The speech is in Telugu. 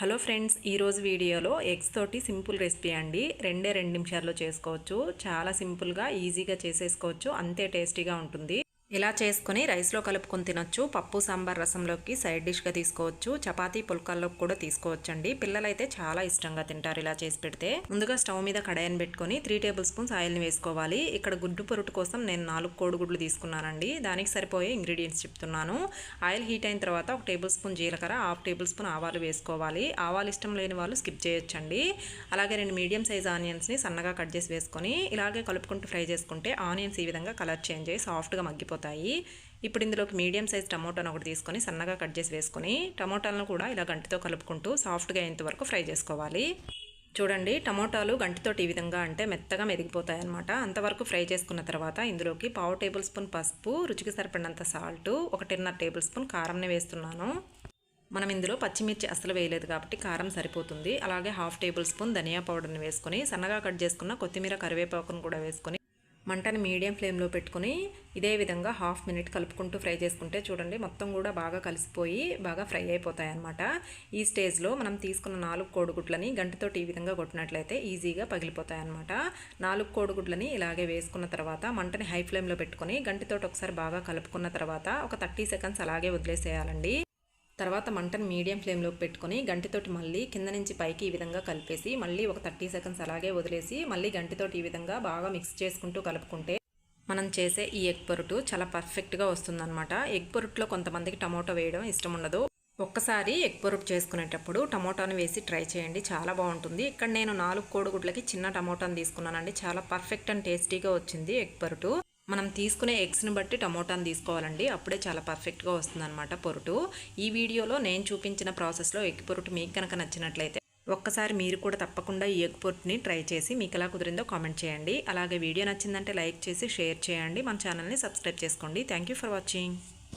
హలో ఫ్రెండ్స్ ఈరోజు వీడియోలో ఎగ్స్ తోటి సింపుల్ రెసిపీ అండి. రెండే రెండు నిమిషాల్లో చేసుకోవచ్చు. చాలా సింపుల్గా ఈజీగా చేసేసుకోవచ్చు. అంతే టేస్టీగా ఉంటుంది. ఇలా చేసుకుని రైస్లో కలుపుకొని తినొచ్చు. పప్పు సాంబార్ రసంలోకి సైడ్ డిష్గా తీసుకోవచ్చు. చపాతీ పుల్కాల్లోకి కూడా తీసుకోవచ్చండి. పిల్లలైతే చాలా ఇష్టంగా తింటారు ఇలా చేసి పెడితే. ముందుగా స్టవ్ మీద కడాయిని పెట్టుకొని త్రీ టేబుల్ స్పూన్స్ ఆయిల్ని వేసుకోవాలి. ఇక్కడ గుడ్డు పొరుటు కోసం నేను నాలుగు కోడిగుడ్లు తీసుకున్నానండి. దానికి సరిపోయే ఇంగ్రీడియంట్స్ చెప్తున్నాను. ఆయిల్ హీట్ అయిన తర్వాత ఒక టేబుల్ స్పూన్ జీలకర్ర హాఫ్ టేబుల్ స్పూన్ ఆవాలు వేసుకోవాలి. ఆవాలు ఇష్టం లేని వాళ్ళు స్కిప్ చేయొచ్చండి. అలాగే రెండు మీడియం సైజ్ ఆనియన్స్ని సన్నగా కట్ చేసి వేసుకొని ఇలాగే కలుపుకుంటూ ఫ్రై చేసుకుంటే ఆనియన్స్ ఈ విధంగా కలర్ చేంజ్ అయ్యి సాఫ్ట్గా మగ్గిపోతాయి ఇప్పుడు ఇందులోకి మీడియం సైజ్ టమోటాను ఒకటి తీసుకొని సన్నగా కట్ చేసి వేసుకొని టమోటాలను కూడా ఇలా గంటితో కలుపుకుంటూ సాఫ్ట్గా అయ్యేంత వరకు ఫ్రై చేసుకోవాలి. చూడండి టమోటాలు గంటితోటి ఈ విధంగా అంటే మెత్తగా మెదిగిపోతాయి అనమాట అంతవరకు ఫ్రై చేసుకున్న తర్వాత ఇందులోకి పావు టేబుల్ స్పూన్ పసుపు రుచికి సరిపడినంత సాల్ట్ ఒకటిన్నర టేబుల్ స్పూన్ కారంని వేస్తున్నాను. మనం ఇందులో పచ్చిమిర్చి అసలు వేయలేదు కాబట్టి కారం సరిపోతుంది. అలాగే హాఫ్ టేబుల్ స్పూన్ ధనియా పౌడర్ని వేసుకొని సన్నగా కట్ చేసుకున్న కొత్తిమీర కరివేపాకును కూడా వేసుకొని మంటని మీడియం ఫ్లేమ్లో పెట్టుకుని ఇదే విధంగా హాఫ్ మినిట్ కలుపుకుంటూ ఫ్రై చేసుకుంటే చూడండి మొత్తం కూడా బాగా కలిసిపోయి బాగా ఫ్రై అయిపోతాయి అనమాట ఈ స్టేజ్లో మనం తీసుకున్న నాలుగు కోడిగుడ్లని గంటతోటి ఈ విధంగా కొట్టినట్లయితే ఈజీగా పగిలిపోతాయి అనమాట నాలుగు కోడిగుడ్లని ఇలాగే వేసుకున్న తర్వాత మంటని హై ఫ్లేమ్లో పెట్టుకొని గంటితోటి ఒకసారి బాగా కలుపుకున్న తర్వాత ఒక థర్టీ సెకండ్స్ అలాగే వదిలేసేయాలండి. తర్వాత మంటను మీడియం ఫ్లేమ్లో పెట్టుకొని గంటితోటి మళ్ళీ కింద నుంచి పైకి ఈ విధంగా కలిపేసి మళ్ళీ ఒక థర్టీ సెకండ్స్ అలాగే వదిలేసి మళ్ళీ గంటితోటి ఈ విధంగా బాగా మిక్స్ చేసుకుంటూ కలుపుకుంటే మనం చేసే ఈ ఎగ్ పొరుటు చాలా పర్ఫెక్ట్గా వస్తుందన్నమాట. ఎగ్ పొరుట్లో కొంతమందికి టమోటో వేయడం ఇష్టం ఉండదు. ఒక్కసారి ఎగ్ పొరుటు చేసుకునేటప్పుడు టమోటాను వేసి ట్రై చేయండి చాలా బాగుంటుంది. ఇక్కడ నేను నాలుగు కోడిగుడ్లకి చిన్న టమోటాను తీసుకున్నానండి చాలా పర్ఫెక్ట్ అండ్ టేస్టీగా వచ్చింది ఎగ్ పొరుటు. మనం తీసుకునే ఎగ్స్ని బట్టి టమోటాను తీసుకోవాలండి. అప్పుడే చాలా పర్ఫెక్ట్గా వస్తుందన్నమాట పొరుటు. ఈ వీడియోలో నేను చూపించిన ప్రాసెస్లో ఎగ్ పొరుటు మీకు కనుక నచ్చినట్లయితే ఒక్కసారి మీరు కూడా తప్పకుండా ఈ ఎగ్ పొరుటుని ట్రై చేసి మీకు ఎలా కుదిరిందో కామెంట్ చేయండి. అలాగే వీడియో నచ్చిందంటే లైక్ చేసి షేర్ చేయండి. మన ఛానల్ని సబ్స్క్రైబ్ చేసుకోండి. Thank for watching.